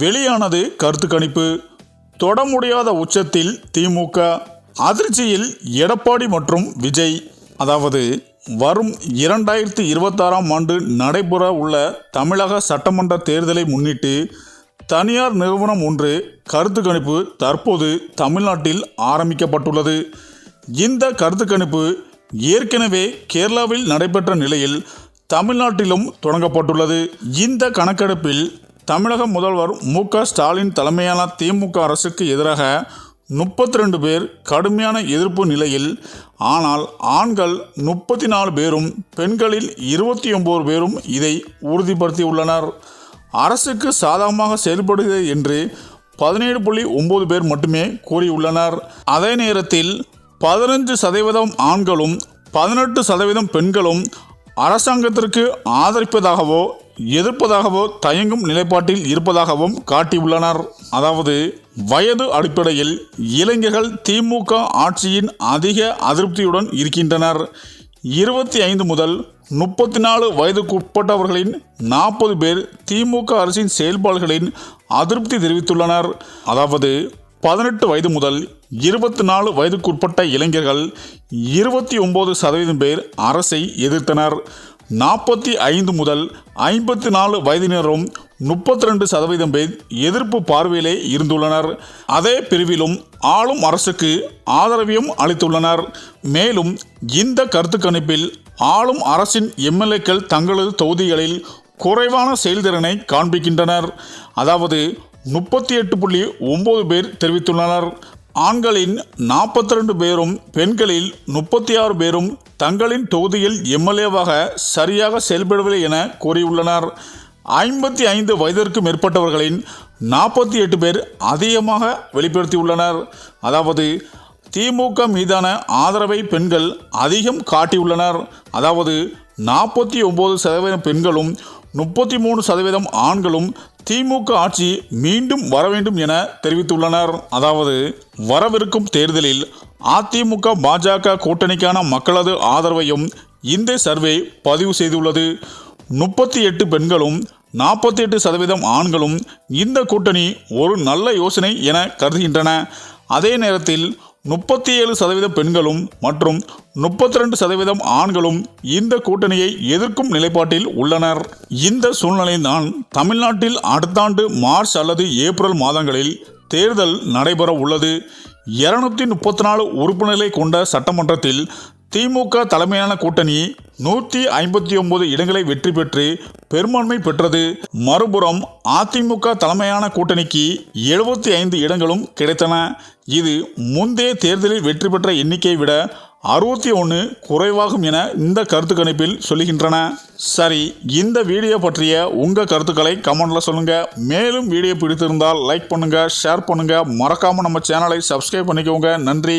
வெளியானது கருத்து கணிப்பு தொட முடியாத உச்சத்தில் திமுக அதிர்ச்சியில் எடப்பாடி மற்றும் விஜய். அதாவது வரும் இரண்டாயிரத்தி இருபத்தாறாம் ஆண்டு நடைபெற உள்ள தமிழக சட்டமன்ற தேர்தலை முன்னிட்டு தனியார் நிறுவனம் ஒன்று கருத்து கணிப்பு தற்போது தமிழ்நாட்டில் ஆரம்பிக்கப்பட்டுள்ளது. இந்த கருத்து கணிப்பு ஏற்கனவே கேரளாவில் நடைபெற்ற நிலையில் தமிழ்நாட்டிலும் தொடங்கப்பட்டுள்ளது. இந்த கணக்கெடுப்பில் தமிழக முதல்வர் மு க ஸ்டாலின் தலைமையான திமுக அரசுக்கு எதிராக முப்பத்தி ரெண்டு பேர் கடுமையான எதிர்ப்பு நிலையில் ஆனால் ஆண்கள் முப்பத்தி நாலு பேரும் பெண்களில் இருபத்தி ஒம்பது பேரும் இதை உறுதிப்படுத்தியுள்ளனர். அரசுக்கு சாதகமாக செயல்படுகிறது என்று பதினேழு புள்ளி ஒம்பது பேர் மட்டுமே கூறியுள்ளனர். அதே நேரத்தில் பதினஞ்சு சதவீதம் ஆண்களும் பதினெட்டு சதவீதம் பெண்களும் அரசாங்கத்திற்கு ஆதரிப்பதாகவோ எதிர்ப்பதாகவோ தயங்கும் நிலைப்பாட்டில் இருப்பதாகவும் காட்டியுள்ளனர். அதாவது வயது அடிப்படையில் இளைஞர்கள் திமுக ஆட்சியின் அதிக அதிருப்தியுடன் இருக்கின்றனர். இருபத்தி ஐந்து முதல் முப்பத்தி நாலு வயதுக்குட்பட்டவர்களின் நாற்பது பேர் திமுக அரசின் செயல்பாடுகளின் அதிருப்தி தெரிவித்துள்ளனர். அதாவது பதினெட்டு வயது முதல் இருபத்தி நாலு வயதுக்குட்பட்ட இளைஞர்கள் இருபத்தி ஒம்பது சதவீதம் பேர் அரசை எதிர்த்தனர். நாற்பத்தி ஐந்து முதல் ஐம்பத்தி நாலு வயதினரும் முப்பத்தி ரெண்டு சதவீதம் பேர் எதிர்ப்பு பார்வையிலே இருந்துள்ளனர். அதே பிரிவிலும் ஆளும் அரசுக்கு ஆதரவையும் அளித்துள்ளனர். மேலும் இந்த கருத்து கணிப்பில் ஆளும் அரசின் எம்எல்ஏக்கள் தங்களது தொகுதிகளில் குறைவான செயல்திறனை காண்பிக்கின்றனர். அதாவது முப்பத்தி எட்டு புள்ளி ஒம்பது பேர் தெரிவித்துள்ளனர். ஆண்களின் நாற்பத்தி ரெண்டு பேரும் பெண்களில் முப்பத்தி ஆறு பேரும் தங்களின் தொகுதியில் எம்எல்ஏவாக சரியாக செயல்படவில்லை என கூறியுள்ளனர். ஐம்பத்தி ஐந்து வயதிற்கு மேற்பட்டவர்களின் நாற்பத்தி எட்டு பேர் அதிகமாக வெளிப்படுத்தியுள்ளனர். அதாவது திமுக மீதான ஆதரவை பெண்கள் அதிகம் காட்டியுள்ளனர். அதாவது நாற்பத்தி ஒம்பது சதவீதம் பெண்களும் முப்பத்தி மூணு சதவீதம் ஆண்களும் திமுக ஆட்சி மீண்டும் வர வேண்டும் என தெரிவித்துள்ளனர். அதாவது வரவிருக்கும் தேர்தலில் அதிமுக பாஜக கூட்டணிக்கான மக்களது ஆதரவையும் இந்த சர்வே பதிவு செய்துள்ளது. முப்பத்தி எட்டு பெண்களும் நாற்பத்தி எட்டு சதவீதம் ஆண்களும் இந்த கூட்டணி ஒரு நல்ல யோசனை என கருதுகின்றன. அதே நேரத்தில் முப்பத்தி ஏழு சதவீதம் பெண்களும் மற்றும் முப்பத்தி ரெண்டு சதவீதம் ஆண்களும் இந்த கூட்டணியை எதிர்க்கும் நிலைப்பாட்டில் உள்ளனர். இந்த சூழ்நிலையில்தான் தமிழ்நாட்டில் அடுத்த ஆண்டு மார்ச் அல்லது ஏப்ரல் மாதங்களில் தேர்தல் நடைபெற உள்ளது இருநூத்தி முப்பத்தி நாலு உறுப்பினர்களை கொண்ட சட்டமன்றத்தில் திமுக தலைமையிலான கூட்டணி நூற்றி ஐம்பத்தி ஒன்பது இடங்களை வெற்றி பெற்று பெரும்பான்மை பெற்றது. மறுபுறம் அதிமுக தலைமையான கூட்டணிக்கு எழுபத்தி ஐந்து இடங்களும் கிடைத்தன. இது முந்தைய தேர்தலில் வெற்றி பெற்ற எண்ணிக்கையை விட அறுபத்தி ஒன்று குறைவாகும் என இந்த கருத்து கணிப்பில் சொல்லுகின்றன சரி இந்த வீடியோ பற்றிய உங்கள் கருத்துக்களை கமெண்டில் சொல்லுங்கள் மேலும் வீடியோ பிடித்திருந்தால் லைக் பண்ணுங்கள் ஷேர் பண்ணுங்கள் மறக்காமல் நம்ம சேனலை சப்ஸ்கிரைப் பண்ணிக்கோங்க. நன்றி.